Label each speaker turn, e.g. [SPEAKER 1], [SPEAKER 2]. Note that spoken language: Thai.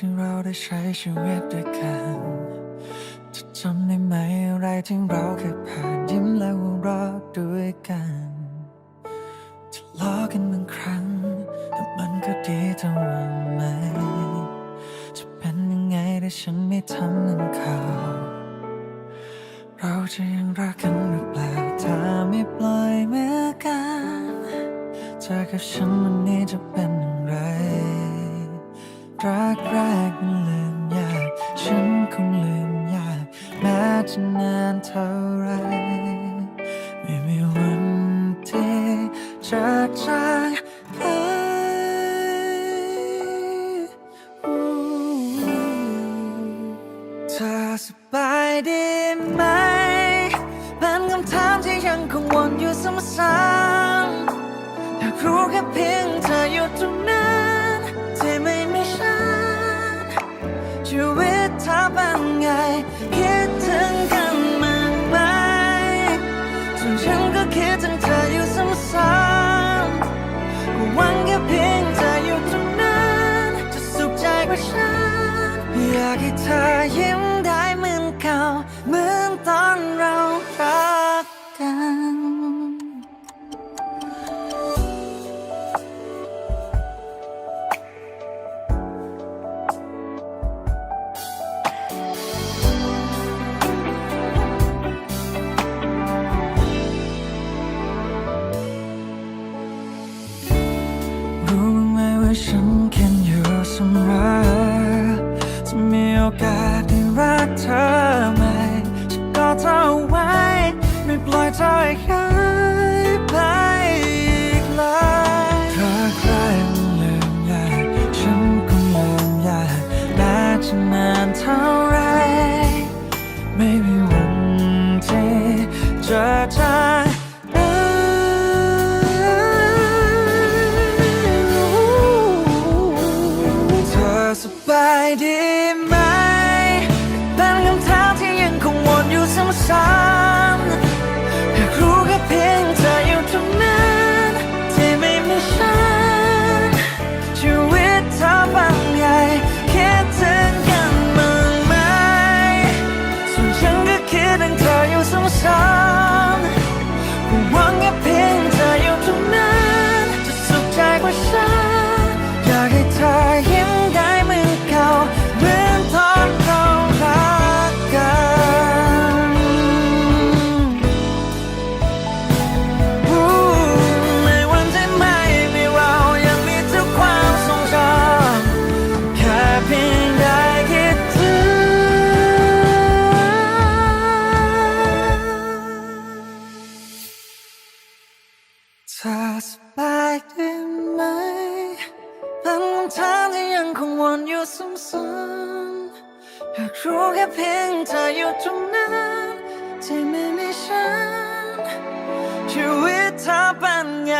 [SPEAKER 1] ที่เราได้ใช้ชีวิตด้วยกันจะจำได้ไหมอะไรที่เราเคยผ่านยิ้มและหัวเราะด้วยกันทะเลาะกันบางครั้ง แต่มันก็ดีเท่าไหมจะเป็นยังไงถ้าฉันไม่ทำนั่นเขาเราจะยังรักกันหรือเปล่าถ้าไม่ปล่อยมือกันเธอกับฉันวันนี้จะเป็นอย่างไร รักแรกมันลืมยาก ฉันคงลืมยาก แม้จะนานเท่าไร ไม่มีวันที่จะจางหายเธอสบายดีไหมเป็นคำถามที่ยังคงวนอยู่ซ้ำๆอยากรู้แค่เพียงเธอ ว่าฉันอยากให้เธอยิ้มได้เหมือนเก่าเหมือนตอนเรารักกันรู้ไหมว่าฉันคิดอยู่ เสมอจะมีโอกาส อส เธอสบายดีไหมเป็นคำถามที่ยังคงวนอยู่ซ้ำๆอยากรู้แค่เพียงเธออยู่ตรงนั้นที่ไม่มีฉันชีวิตเธอเป็นไง